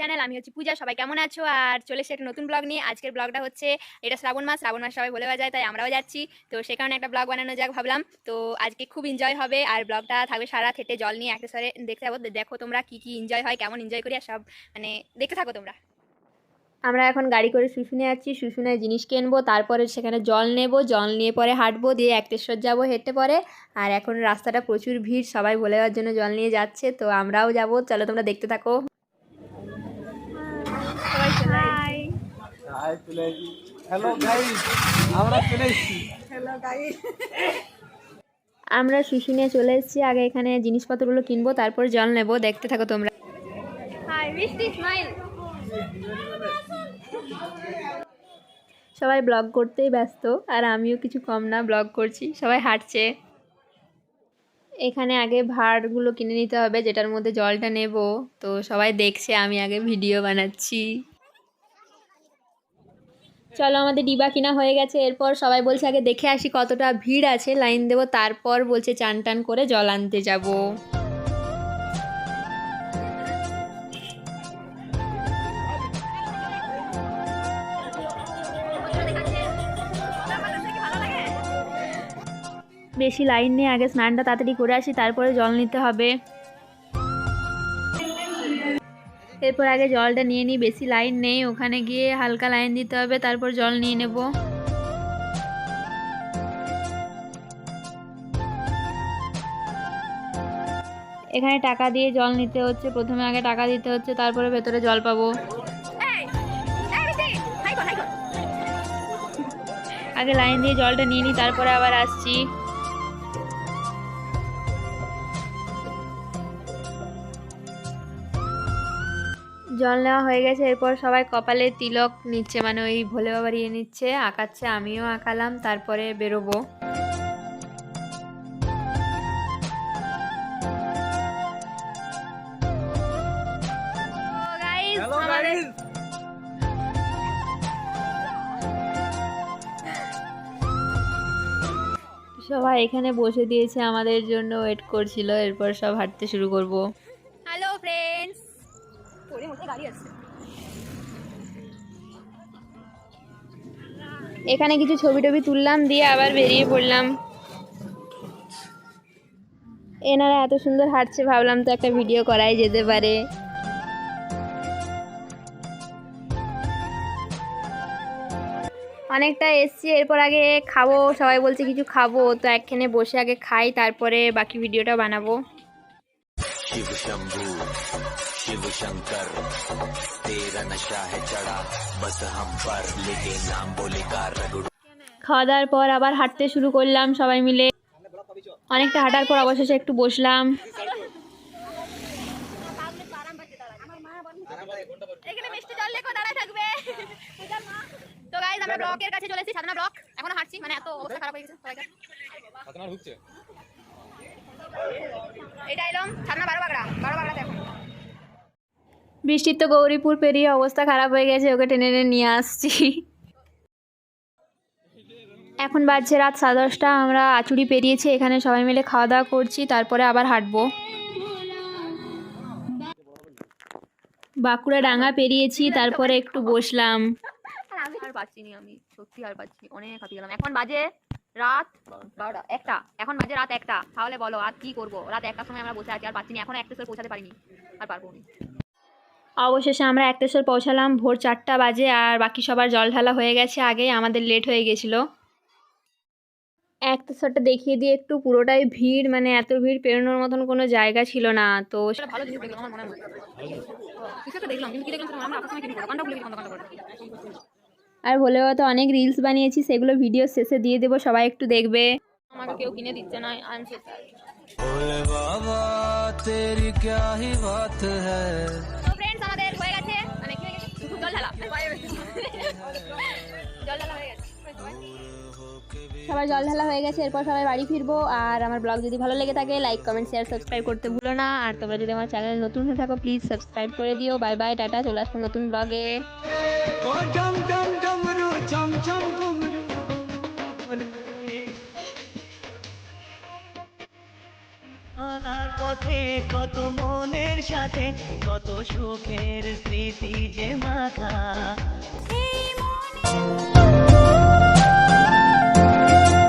Channel আমি হচ্ছে পূজা, সবাই কেমন আছো? আর চলে এসে একটা নতুন ব্লগ নিয়ে। আজকের ব্লগটা হচ্ছে, এটা শ্রাবণ মাস শ্রাবণ মাস সবাই বলে যায়, তাই আমরাও যাচ্ছি। তো সে কারণে একটা ব্লগ বানানো যাক ভাবলাম। তো আজকে খুব এনজয় হবে, আর ব্লগটা থাকবে সারা থেটে জল নিয়ে একটা সারে দেখতে যাব দেখো তোমরা কি কি এনজয় হয়, কেমন এনজয় করি, আর সব মানে দেখতে থাকো তোমরা। আমরা এখন গাড়ি করে শুশুনে যাচ্ছি, শুশুনে জিনিস কিনবো, তারপরে সেখানে জল নেব, জল নিয়ে পরে হাঁটবো, দিয়ে একটেশ্বর যাব হেঁটে পরে। আর এখন রাস্তাটা প্রচুর ভিড়, সবাই ভোলে যাওয়ার জন্য জল নিয়ে যাচ্ছে, তো আমরাও যাব, চলো তোমরা দেখতে থাকো হাই হাই চলে হ্যালো গাইস আমরা চলে এসেছি আমরা শুশুনে চলে এসেছি। আগে এখানে জিনিসপত্রগুলো কিনবো তারপর জল নেব। দেখতে থাকো তোমরা। হাই বৃষ্টি স্মাইল সবাই ব্লগ করতেই ব্যস্ত আর আমিও কিছু কম না ব্লগ করছি। সবাই হাঁটছে। এখানে আগে ভাড়গুলো কিনে নিতে হবে যেটার মধ্যে জলটা নেব। তো সবাই দেখছে আমি আগে ভিডিও বানাচ্ছি। চলো আমাদের ডিবা কিনা হয়ে গেছে। এরপর সবাই বলছে, আগে দেখে আসি কতটা ভিড় আছে। লাইন দেবো, তারপর বলছে চান টান করে জল আনতে যাব। বেশি লাইন নেই, আগে স্নানটা তাড়াতাড়ি করে আসি, তারপরে জল নিতে হবে। এরপর আগে জলটা নিয়ে নিই বেশি লাইন নেই ওখানে গিয়ে হালকা লাইন দিতে হবে তারপর জল নিয়ে নেব। এখানে টাকা দিয়ে জল নিতে হচ্ছে প্রথমে আগে টাকা দিতে হচ্ছে তারপরে ভেতরে জল পাবো। আগে লাইন দিয়ে জলটা নিয়ে নিই তারপরে আবার আসছি। জল নেওয়া হয়ে গেছে এরপর সবাই কপালে তিলক নিচ্ছে মানে ওই ভোলে বাবা ইয়ে নিচ্ছে আঁকাচ্ছে আমিও আঁকালাম তারপরে বেরোবো। সবাই এখানে বসে দিয়েছে আমাদের জন্য ওয়েট করছিল এরপর সব হাঁটতে শুরু করব। হ্যালো ফ্রেন্ডস গাড়ি এখানে কিছু ছবি টবি তুললাম দিয়ে আবার বেরিয়ে পড়লাম। এনারা এত সুন্দর হাঁটছে ভাবলাম তো একটা ভিডিও করাই যেতে পারে। অনেকটা এসছি এরপর আগে খাব সবাই বলছে কিছু খাব তো একখানে বসে আগে খাই তারপরে বাকি ভিডিওটা বানাবো। शिव शंभू शिव शंकर तेरा नशा है चढ़ा बस हम पर लेके नाम बोले का रगड़ू খাওয়া দাওয়ার পর আবার হাঁটতে শুরু করলাম সবাই মিলে অনেকটা হাঁটার পর অবশেষে একটু বসলাম এখানে মিষ্টি জল লেখো দাঁড়ায় থাকবে তো গাইজ আমরা ব্লকের কাছে চলে এসেছি সাধনা ব্লক এখনো হাঁটছি মানে এত অবস্থা খারাপ হয়ে গেছে সবাইকার এটা এলাম সাধনা বারো বাগড়া বারো বাগড়াতে এখন বৃষ্টির তো গৌরীপুর পেরিয়ে অবস্থা খারাপ হয়ে গেছে, ওকে টেনে টেনে নিয়ে আসছি। এখন বাজছে রাত সাড়ে দশটা, আমরা আচুরি পেরিয়েছি, এখানে সবাই মিলে খাওয়া দাওয়া করছি, তারপরে আবার হাঁটবো। বাঁকুড়া ডাঙ্গা পেরিয়েছি, তারপরে একটু বসলাম। আর আমি, সত্যি আর অনেক এখন বাজে রাত একটা, এখন বাজে রাত একটা, তাহলে বলো, আর কি করব? রাত সময় আমরা বসে আছি, আর এখন একটা পৌঁছাতে পারিনি, আর পারব না। অবশেষে আমরা একটেশ্বর পৌঁছালাম ভোর চারটা বাজে আর বাকি সবার জল ঢালা হয়ে গেছে আগে আমাদের লেট হয়ে গেছিলো একটেশ্বরটা দেখিয়ে দিয়ে একটু পুরোটাই ভিড় মানে এত ভিড় পেরোনোর মতন কোনো জায়গা ছিল না তো ভালো জিনিস দেখলাম আমার মনে হয় কিছু একটা দেখলাম কিন্তু কি দেখলাম সেটা আমরা আপনার সঙ্গে কিনে দোকানটা খুলে দোকানটা করে আর বলে তো অনেক রিলস বানিয়েছি সেগুলো ভিডিও শেষে দিয়ে দেবো সবাই একটু দেখবে আমাকে কেউ কিনে দিচ্ছে না আই এম সো बोले बाबा तेरी क्या ही बात है সবাই জল ঢালা হয়ে গেছে এরপর সবাই বাড়ি ফিরবো। আর আমার ব্লগ যদি ভালো লেগে থাকে লাইক কমেন্ট শেয়ার সাবস্ক্রাইব করতে ভুলো না। আর তোমরা যদি আমার চ্যানেল নতুন হয়ে থাকো প্লিজ সাবস্ক্রাইব করে দিও। বাই বাই টাটা চলে আসব নতুন ব্লগে পথে কত মনের সাথে কত সুখের স্মৃতি যে মাখা।